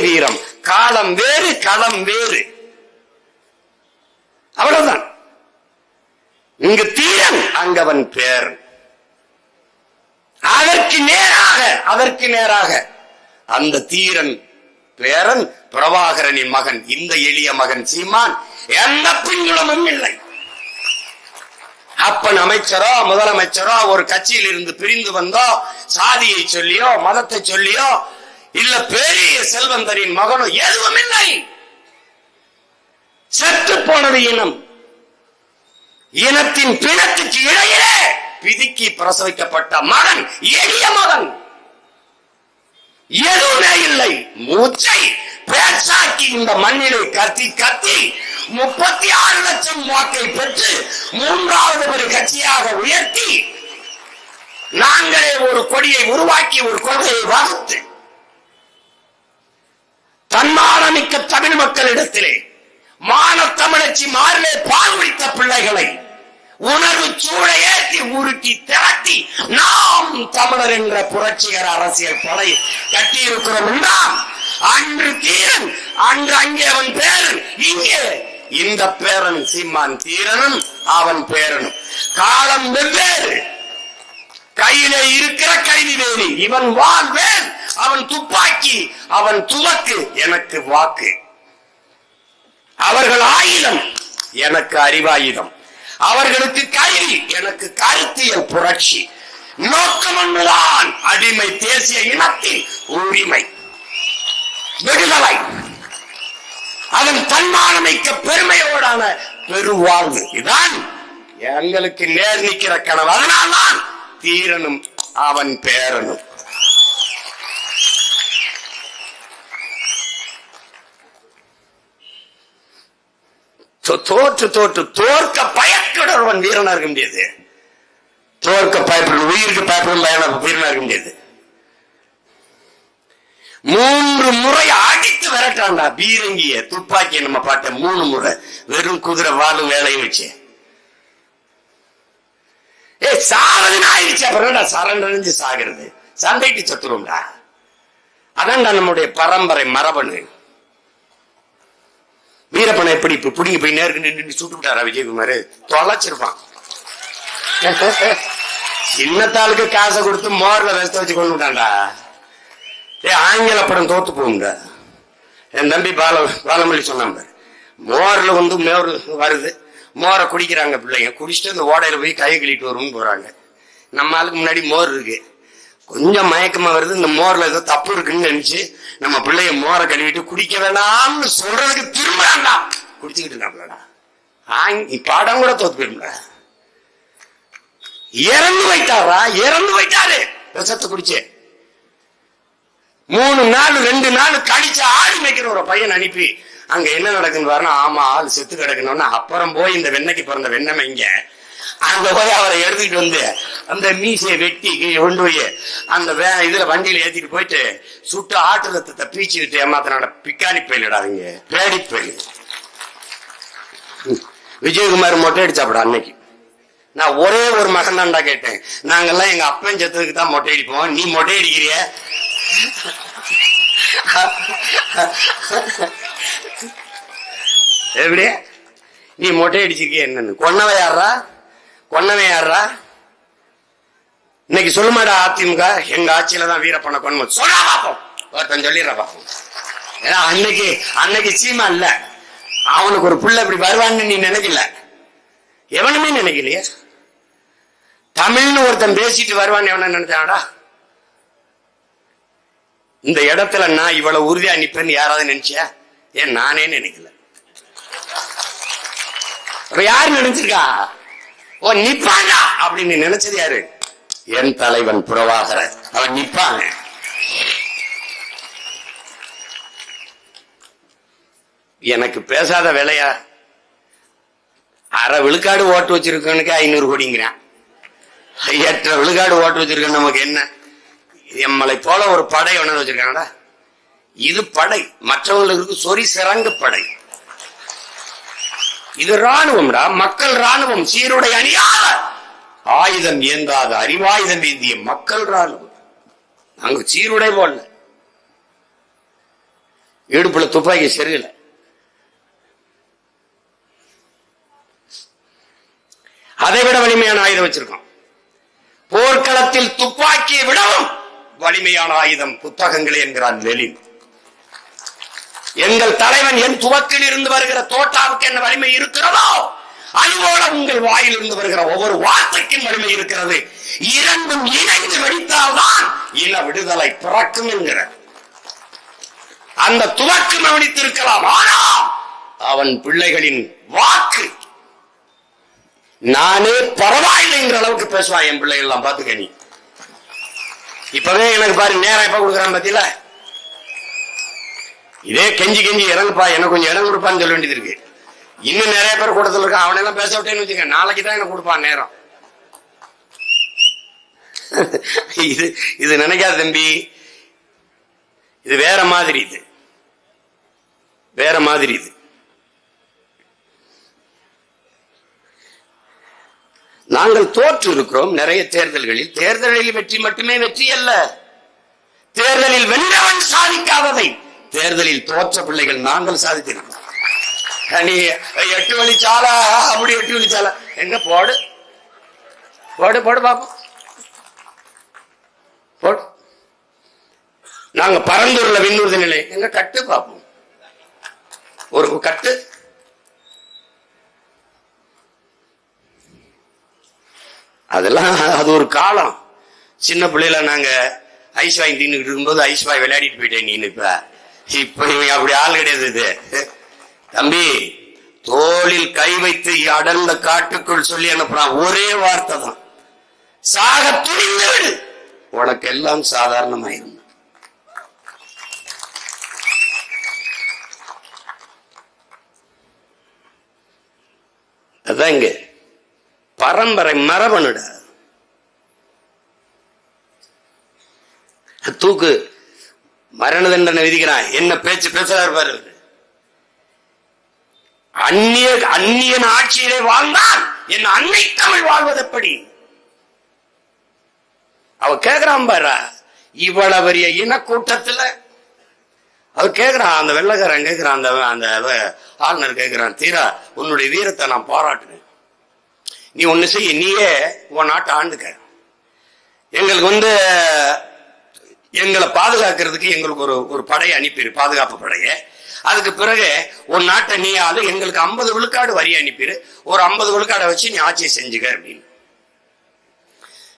வீரம். காலம் வேறு களம் வேறு. அவ்வளவுதான். இங்கு தீரன் அங்கவன் பேர். அதற்கு நேராக அதற்கு நேராக. அந்த தீரன் பேரன் பிரபாகரனின் மகன் இந்த எளிய மகன் சீமான். எந்த பின்புலமும் இல்லை. அப்பன் அமைச்சரோ முதலமைச்சரோ ஒரு கட்சியில் இருந்து பிரிந்து வந்தோ சாதியை சொல்லியோ மதத்தை சொல்லியோ இல்ல பெரிய செல்வந்தரின் மகனோ எதுவும் இல்லை செத்து போனது இனம். இனத்தின் பிணத்துக்கு இடையிலே பிதுக்கி பிரசவிக்கப்பட்ட மகன் எளிய மகன். எதுவுமே இல்லை. மூச்சை பேச்சாக்கி இந்த மண்ணிலே கத்தி கத்தி முப்பத்தி ஆறு லட்சம் வாக்கை பெற்று மூன்றாவது ஒரு கட்சியாக உயர்த்தி நாங்களே ஒரு கொடியை உருவாக்கி ஒரு கொள்கையை வகுத்து தன்மானமிக்க தமிழ் மக்களிடத்திலே மான தமிழச்சி மாறிலே பால் குடித்த பிள்ளைகளை உணர்வு சூழ ஏற்றி உருட்டி திரட்டி நாம் தமிழர் என்ற புரட்சிகர அரசியல் படை கட்டியிருக்கிறோம் என்றால் அன்று தீரன் அன்று அங்கே அவன் பேரன் இங்கே இந்த பேரன் சீமான் தீரனும் அவன் பேரனும். காலம் வெவ்வேறு. கையிலே இருக்கிற கைதி வேறு இவன் வாழ்வேன். அவன் துப்பாக்கி அவன் துவக்கு எனக்கு வாக்கு. அவர்கள் ஆயுதம் எனக்கு அறிவாயுதம். அவர்களுக்கு கல்வி எனக்கு கருத்தியல் புரட்சி. நோக்கம் ஒன்றுதான் அடிமை தேசிய இனத்தின் உரிமை. விடுதலை. அதன் தன்மானமைக்க பெருமையோடான பெருவாழ்வு. இதான் எங்களுக்கு நேர் நிற்கிற கனவு. அதனால்தான் தீரனும் அவன் பேரனும். தோற்று தோற்று தோற்க பயப்படுறவன் வீரனா இருக்க முடியாது. தோற்க பயப்பட உயிருக்கு பயப்படும் பயன வீரனா இருக்க முடியாது. மூன்று முறை அடித்து விரட்டான்டா பீரங்கிய துப்பாக்கிய நம்ம பாட்ட மூணு முறை. வெறும் குதிரை வாழு வேலையை வச்சு. ஏ சாரதுன்னு ஆயிடுச்சு அப்புறம் சரண்டறிஞ்சு சாகிறது? சண்டைக்கு சத்துரும்டா அதான்டா நம்முடைய பரம்பரை மரபணு. வீரப்பனை எப்படி இப்ப பிடிங்கி போய் நேருக்கு நின்று சுட்டு விட்டாரா விஜயகுமார்? தொலைச்சிருப்பான். சின்னத்தாளுக்கு காசை கொடுத்து மோர்ல ரசத்தை வச்சு கொண்டு விட்டான்டா. ஏ ஆங்கில படம் தோத்து போகுங்க என் தம்பி பால பாலமல்லி சொன்னான் பாரு. மோர்ல வந்து மோர் வருது. மோரை குடிக்கிறாங்க பிள்ளைங்க. குடிச்சிட்டு அந்த ஓடையில போய் கை கழிட்டு வரும்னு போறாங்க. நம்ம ஆளுக்கு முன்னாடி மோர் இருக்கு. கொஞ்சம் மயக்கமா வருது. இந்த மோர்ல ஏதோ தப்பு இருக்குன்னு நினைச்சு நம்ம பிள்ளைய மோரை கழுவிட்டு குடிக்க வேணாம்னு சொல்றதுக்கு திரும்பலாம்டா குடிச்சுக்கிட்டு இருக்காப்லடா. ஆங் பாடம் கூட தோத்து போயிருந்தா இறந்து வைத்தாரா இறந்து வைத்தாரு விஷத்தை குடிச்சே. மூணு நாள் ரெண்டு நாள் கழிச்சு ஆடு மேய்க்கிற ஒரு பையன் அனுப்பி. அங்க என்ன நடக்குன்னு பாருன்னா ஆமா ஆள் செத்து கிடக்கணும்னு அப்புறம் போய் இந்த வெண்ணைக்கு பிறந்த வெண்ணமை இங்க அங்க போய் அவரை எடுத்துக்கிட்டு வந்து அந்த மீசையை வெட்டி கொண்டு போய் அந்த வே இதுல வண்டியில ஏத்திட்டு போயிட்டு சுட்டு ஆட்டு ரத்தத்தை பீச்சு விட்டு ஏமாத்தினாட பிக்காணி பயிலிடாதீங்க பேடி பயில். விஜயகுமார் மொட்டை அடிச்சாப்படா அன்னைக்கு. நான் ஒரே ஒரு மகன் தான்டா கேட்டேன். நாங்கெல்லாம் எங்க அப்பன் செத்ததுக்கு தான் மொட்டை அடிப்போம். நீ மொட்டை அடிக்கிறிய? எப்படி? நீ மொட்டை அடிச்சிருக்கிய என்னன்னு. கொன்னவ யாரா கொன்னவன் யாரா இன்னைக்கு சொல்லுமாடா அதிமுக? எங்க ஆட்சியில தான் வீரப்பனை கொண்டு சொல்ல பாப்போம். ஒருத்தன் சொல்லிடுற பாப்போம். ஏன்னா அன்னைக்கு அன்னைக்கு சீமா இல்ல. அவனுக்கு ஒரு புள்ள இப்படி வருவான்னு நீ நினைக்கல. எவனுமே நினைக்கலையே. தமிழ்னு ஒருத்தன் பேசிட்டு வருவான்னு எவன நினைச்சாடா? இந்த இடத்துல நான் இவ்வளவு உறுதியா நிப்பேன்னு யாராவது நினைச்சியா? ஏன் நானே நினைக்கல. யார் யாரு நினைச்சிருக்கா? ஓ நிப்பாங்க அப்படின்னு நினைச்சது யாரு? என் தலைவன் புறவாகர அவன் நிப்பாங்க. எனக்கு பேசாத வேலையா? அரை விழுக்காடு ஓட்டு வச்சிருக்கவனுக்கு ஐநூறு கோடிங்கிறான். எட்டரை விழுக்காடு ஓட்டு வச்சிருக்க நமக்கு என்ன? எம்மலை போல ஒரு படை ஒண்ணு வச்சிருக்காங்கடா இது படை. மற்றவங்களுக்கு சொறி சிறங்கு படை. இது ராணுவம்டா மக்கள் ராணுவம் சீருடை அணியாத. ஆயுதம் ஏந்தாத அறிவாயுதம் ஏந்திய மக்கள் ராணுவம் நாங்க சீருடை போடல இடுப்புல துப்பாக்கி சரியில்ல அதை விட வலிமையான ஆயுதம் வச்சிருக்கோம். போர்க்களத்தில் துப்பாக்கியை விடவும் வலிமையான ஆயுதம் புத்தகங்களே என்கிறான் லெலின். எங்கள் தலைவன் என் துவக்கில் இருந்து வருகிற தோட்டாவுக்கு என்ன வலிமை இருக்கிறதோ அதுபோல உங்கள் வாயில் இருந்து வருகிற ஒவ்வொரு வார்த்தைக்கும் வலிமை இருக்கிறது. இரண்டும் இணைந்து வெடித்தால்தான் இன விடுதலை பிறக்கும் என்கிற. அந்த துவக்கம் கவனித்திருக்கலாம். ஆனால் அவன் பிள்ளைகளின் வாக்கு நானே பரவாயில்லைங்கிற அளவுக்கு பேசுவான் என் பிள்ளைகள் எல்லாம் பாத்துக்க நீ. இப்பவே எனக்கு பாரு நேரம் எப்ப கொடுக்குறான் பாத்தீங்களா இதே கெஞ்சி கெஞ்சி இறங்குப்பா எனக்கு கொஞ்சம் இடம் கொடுப்பான்னு சொல்ல வேண்டியது இருக்கு. இன்னும் நிறைய பேர் கூட்டத்தில் இருக்கான் அவனெல்லாம் பேச விட்டேன்னு வச்சுக்க நாளைக்கு தான் எனக்கு கொடுப்பான் நேரம். இது இது நினைக்காத தம்பி. இது வேற மாதிரி இது. வேற மாதிரி இது. நாங்கள் தோற்று இருக்கிறோம் நிறைய தேர்தல்களில். தேர்தலில் வெற்றி மட்டுமே வெற்றி அல்ல. தேர்தலில் வென்றவன் சாதிக்காததை. தேர்தலில் தோற்ற பிள்ளைகள் நாங்கள் சாதித்தினோம் நீ எட்டு வழி சாலா அப்படி எட்டு வழி சாலா. எங்க போடு? போடு போடு பாப்போம். போடு. நாங்க பரந்தூர்ல விண்ணூர்தி நிலை எங்க கட்டு பார்ப்போம் ஒரு கட்டு. அதெல்லாம் அது ஒரு காலம். சின்ன பிள்ளையில நாங்க ஐஸ் வாங்கி தின்னுட்டு இருக்கும்போது ஐஸ் வாய் விளையாடிட்டு போயிட்டேன் நீ இப்ப. இப்ப இவன் அப்படி ஆள் கிடையாது. இது தம்பி தோளில் கை வைத்து அடர்ந்த காட்டுக்குள் சொல்லி அனுப்புறான் ஒரே வார்த்தை தான். சாக துணிந்து விடு. உனக்கு எல்லாம் சாதாரணமாயிருந்த அதான் இங்க. பரம்பரை மரபணுடா. தூக்கு. மரண தண்டனை விதிக்கிறான். என்ன பேச்சு பேசுறாரு பாரு. அந்நிய அந்நியன் ஆட்சியிலே வாழ்ந்தான். என் அன்னை தமிழ் வாழ்வது எப்படி? அவ கேக்குறான் பாரு. இவ்வளவு பெரிய இனக்கூட்டத்துல அவ கேக்குறான். அந்த வெள்ளக்காரன் கேக்குறான். அந்த அந்த ஆளுநர் கேக்குறான். தீரா உன்னுடைய வீரத்தை நான் பாராட்டுறேன். நீ ஒண்ணு செய்ய நீயே உன் நாட்டை ஆண்டுக்க. எங்களுக்கு வந்து எங்களை பாதுகாக்கிறதுக்கு எங்களுக்கு ஒரு ஒரு படையை அனுப்பிடு பாதுகாப்பு படையை. அதுக்கு பிறகு ஒரு நாட்டை நீ ஆளு எங்களுக்கு ஐம்பது விழுக்காடு வரி அனுப்பிடு ஒரு ஐம்பது விழுக்காடை வச்சு நீ ஆட்சியை செஞ்சுக்க அப்படின்னு.